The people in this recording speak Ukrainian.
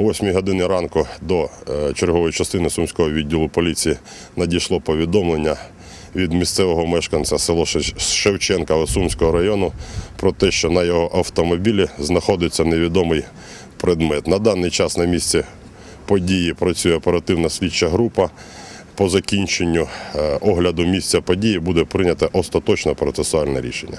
О 8 годині ранку до е, чергової частини Сумського відділу поліції надійшло повідомлення від місцевого мешканця село Шевченка Сумського району про те, що на його автомобілі знаходиться невідомий предмет. На даний час на місці події працює оперативна слідча група. По закінченню е, огляду місця події буде прийнято остаточне процесуальне рішення.